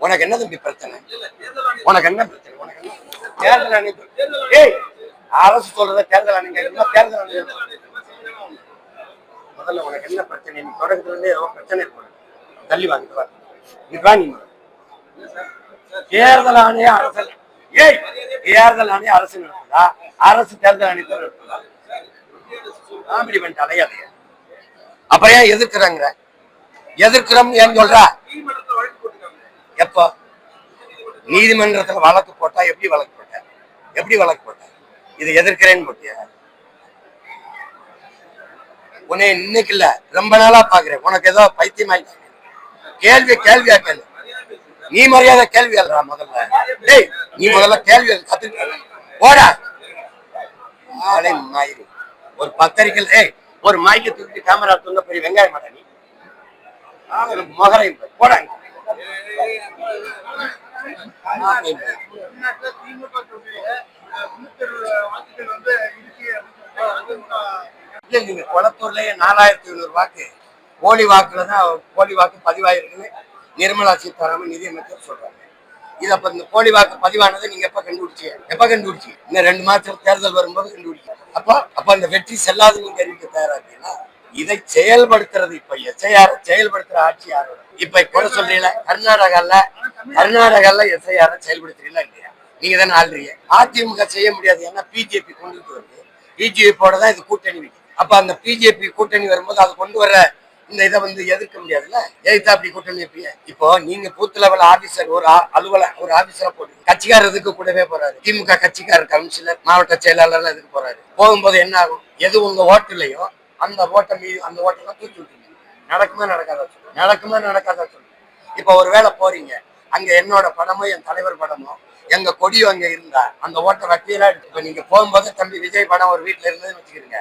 உனக்கு என்ன தம்பி பிரச்சனை? உனக்கு என்ன பிரச்சனை? உனக்கு என்ன தேர்தல் ஆணையம் ஏய் அரசு சொல்றத தேர்தல் ஆணையம் என்ன தேர்தல் ஆணையம் முதல்ல உனக்கு என்ன பிரச்சனை? நீ தொடக்கத்துல இருந்து ஏதோ பிரச்சனை இருக்கு. தள்ளி வாங்கிட்டு வா. நீ. தேர்தல் ஆணையம் அரசு ஏய் தேர்தல் ஆணையம் அரசு நடத்துதா? அரசு தேர்தல் ஆணையத்தை நடத்துதா? காமெடி பண்ணிட்டு அலையாதையா அப்ப ஏன் எதிர்க்கிறாங்க எதிர்க்கிறோம் ஏன் சொல்ற? எப்போ? நீதிமன்றத்துல வழக்கு போட்டா எப்படி வழக்கு போட்ட? எப்படி வழக்கு போட்ட? இதை எதிர்க்கிறேன்னு போட்டிய? உன்னை இன்னைக்கு இல்ல ரொம்ப நாளா பாக்குறேன். உனக்கு ஏதோ பைத்தியம் ஆயிடுச்சு கேள்வி கேள்வியா கேள்வி நீ மரியாதை கேள்வி எழுறா முதல்ல. டேய் நீ முதல்ல கேள்வி எழு, கத்துக்க போடா. ஆளே மாயிரு. ஒரு பத்திரிக்கை ஏய் ஒரு மாய்க்கு தூக்கிட்டு கேமரா தூங்க பெரிய வெங்காயம் மாட்டா நீ. மகரையும் போடாங்க போடா இங்க. ஆளை மயிரு. இல்ல நீங்க குளத்தூர்லயே நாலாயிரத்தி ஐநூறு வாக்கு. போலி வாக்குல தான் போலி வாக்கு பதிவாயிருக்குன்னு நிர்மலா சீதாராமன் நிதியமைச்சர் சொல்றாங்க இது அப்ப இந்த போலி வாக்கு பதிவானதை நீங்க எப்ப கண்டுபிடிச்சீங்க? எப்ப கண்டுபிடிச்சீங்க? இன்னும் ரெண்டு மாசத்துல தேர்தல் வரும்போது கண்டுபிடிச்சீங்க அப்ப அப்ப அந்த வெற்றி செல்லாதுன்னு தெரிவிக்க தயாராக இதை செயல்படுத்துறது இப்ப எஸ்ஐஆர் செயல்படுத்துற ஆட்சி யாரோட? இப்ப குறை சொல்றீங்களா கர்நாடகால கர்நாடகால எஸ்ஐஆர் செயல்படுத்துறீங்களா இல்லையா? நீங்க தானே ஆள்றீங்க. அதிமுக செய்ய முடியாது ஏன்னா பிஜேபி கொண்டுட்டு வருது. பிஜேபியோட தான் இது கூட்டணி அப்ப அந்த பிஜேபி கூட்டணி வரும்போது அது கொண்டு வர இந்த இதை வந்து எதிர்க்க முடியாதுல்ல? எதிர்த்தா அப்படி கூட்டணி வைப்பீங்க? இப்போ நீங்க பூத் லெவல் ஆபீசர் ஒரு அலுவல ஒரு ஆபீசரா போட்டு கட்சிக்காரர் இதுக்கு கூடவே போறாரு. திமுக கட்சிக்காரர் கவுன்சிலர் மாவட்ட செயலாளர் இதுக்கு போறாரு. போகும்போது என்ன ஆகும்? எது உங்க ஓட்டுலையோ அந்த ஓட்டை மீது அந்த ஓட்டெல்லாம் தூக்கி விட்டுருங்க நடக்குமே நடக்காத சொல்லு நடக்குமே நடக்காத சொல்லு இப்போ ஒரு வேளை போறீங்க. அங்கே என்னோட படமோ என் தலைவர் படமோ எங்கள் கொடியும் அங்கே இருந்தா அந்த ஓட்டை வட்டியெல்லாம் எடுத்து இப்போ நீங்கள் போகும்போது தம்பி விஜய் படம் ஒரு வீட்டில் இருந்ததுன்னு வச்சுக்கிறீங்க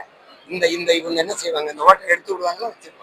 இந்த இந்த இவங்க என்ன செய்வாங்க? இந்த ஓட்டை எடுத்து விடுவாங்களா வச்சிருப்பாங்க